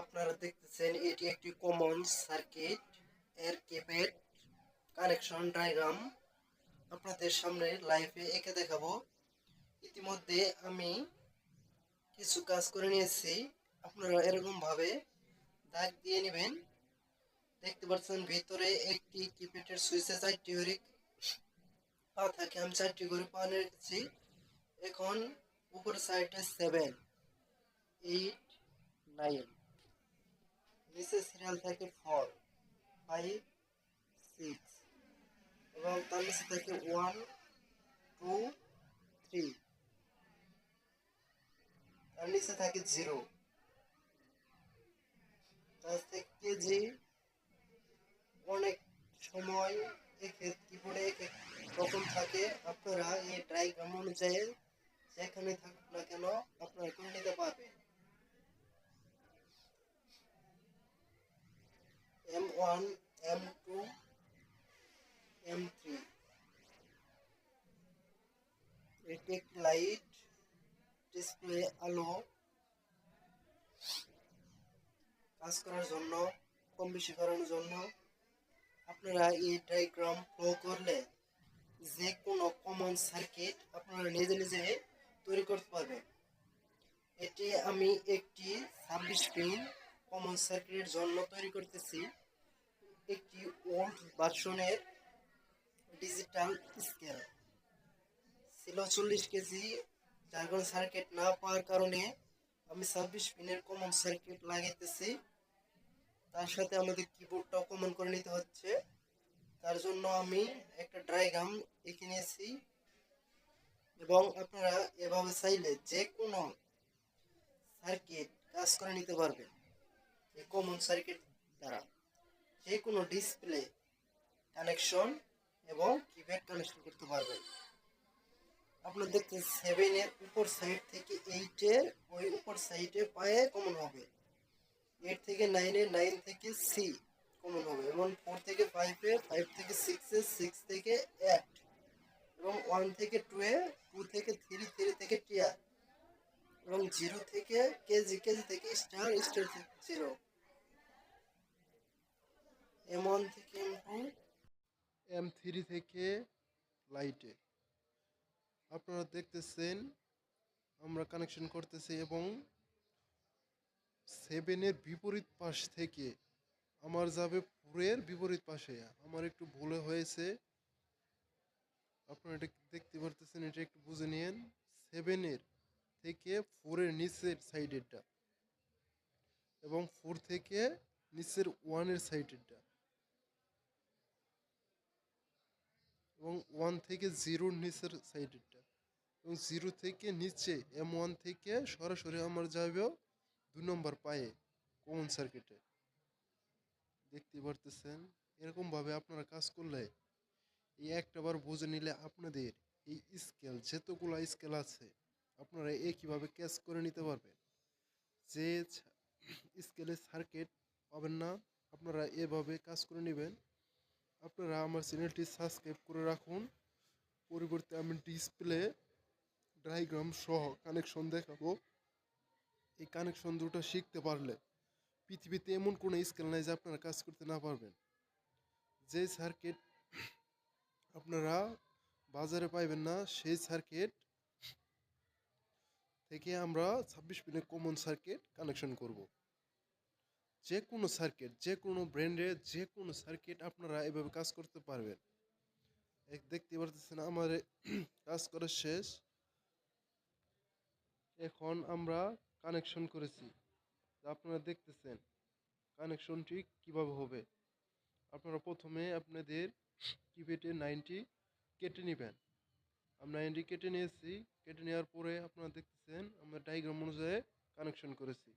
আপনারা দেখতেছেন, এটি একটি কমন সার্কিট এর কিপ্যাড কানেকশন ডায়াগ্রাম আপনাদের সামনে লাইভে এঁকে দেখাবো। ইতিমধ্যে আমি কিছু কাজ করে নিয়েছি। আপনারা এরকম ভাবে দাগ দিয়ে নেবেন। দেখতে পাচ্ছেন, ভিতরে একটি কিপ্যাডের সুইচে চারটি করে পা থাকে। আমি চারটি করে পা রেখেছি। এখন উপর সাইডে সেভেন এইট নাইন নিচে সিরিয়াল থাকে ফোর ফাইভ সিক্স এবং তার নিচে থাকে ওয়ান টু থ্রি তার নিচে থাকে জিরো থেকে কেজি অনেক সময় কিবোর্ডে এক রকম থাকে। আপনারা এই ডায়াগ্রাম অনুযায়ী যেখানে থাকুক না কেন আপনারা করে নিতে পারবেন। One M two M three একটি লাইট ডিসপ্লে আলো কাজ করার জন্য, কম বেশি করানোর জন্য আপনারা এই ডায়াগ্রাম ফলো করলে যে কোনো কমন সার্কিট আপনারা নিজে নিজে তৈরি করতে পারবেন। এটি আমি একটি ছাব্বিশ পিন কমন সার্কিটের জন্য তৈরি করতেছি। ওল্ড ভার্সনের ডিজিটাল স্কেল। ছিল চল্লিশ কেজি জার্গন সার্কিট না পাওয়ার কারণে আমি ছাব্বিশ পিনের কমন সার্কিট লাগাইতেছি। তার সাথে আমাদের কিবোর্ডটাও কমন করে নিতে হচ্ছে। তার জন্য আমি একটা ড্রাইগ্রাম এঁকে নিয়েছি। এবং আপনারা এভাবে চাইলে যে কোনো সার্কিট কাজ করে নিতে পারবেন। এই কমন সার্কিট দ্বারা। যে কোনো ডিসপ্লে কানেকশন এবং কিপ্যাড কানেকশন করতে পারবেন। আপনার দেখতে সেভেনের উপর সাইড থেকে এইটের ওই উপর সাইডে পায়ে কমন হবে। এইট থেকে নাইনে নাইন থেকে সি কমন হবে এবং ফোর থেকে ফাইভে ফাইভ থেকে সিক্সে সিক্স থেকে এইট এবং ওয়ান থেকে টুয়ে টু থেকে থ্রি থ্রি থেকে টিয়ার এবং জিরো থেকে কেজি কেজি থেকে স্টার স্টার থেকে জিরো এম ওয়ান থেকে এম টু এম থ্রি থেকে লাইটে আপনারা দেখতেছেন, আমরা কানেকশন করতেছি এবং সেভেনের বিপরীত পাশ থেকে আমার যাবে ফোরের বিপরীত পাশে। আমার একটু ভুলে হয়েছে। আপনারা এটা দেখতে পারতেছেন, এটা একটু বুঝে নিন সেভেনের থেকে ফোরের নিচের সাইডেরটা এবং ফোর থেকে নিচের ওয়ানের সাইডেরটা এবং ওয়ান থেকে জিরোর নিচের সাইডেরটা এবং জিরো থেকে নিচে এম ওয়ান থেকে সরাসরি আমার যাবে দু নম্বর পায়ে কমন সার্কিটে দেখতে পারতেছেন? এরকমভাবে আপনারা কাজ করলে এই একটা বার বুঝে নিলে আপনাদের এই স্কেল যেতগুলো স্কেল আছে, আপনারা একইভাবে ক্যাচ করে নিতে পারবেন? যে স্কেলের সার্কিট পাবেন না, আপনারা এভাবে কাজ করে নেবেন। আপনারা আমার চ্যানেলটি সাবস্ক্রাইব করে রাখুন। পরিবর্তে আমি ডিসপ্লে ডায়াগ্রাম সহ কানেকশন দেখাবো। এই কানেকশন দুটো শিখতে পারলে পৃথিবীতে এমন কোনো স্কেল নাই যে আপনারা কাজ করতে না পারবেন। যে সার্কিট আপনারা বাজারে পাইবেন না, সেই সার্কিট থেকে আমরা ছাব্বিশ পিনের কমন সার্কিট কানেকশন করব। যে কোনো সার্কিট যে কোনো ব্র্যান্ডের যে কোনো সার্কিট আপনারা এভাবে কাজ করতে পারবেন। এক, দেখতে পারতেছেন আমার কাজ করা শেষ। এখন আমরা কানেকশন করেছি। আপনারা দেখতেছেন কানেকশনটি কীভাবে হবে। আপনারা প্রথমে আপনাদের কিপ্যাডে নাইনটি কেটে নেবেন। আমি নাইনটি কেটে নিয়েছি। কেটে নেওয়ার পরে আপনারা দেখতেছেন আমরা ডায়াগ্রাম অনুযায়ী কানেকশন করেছি।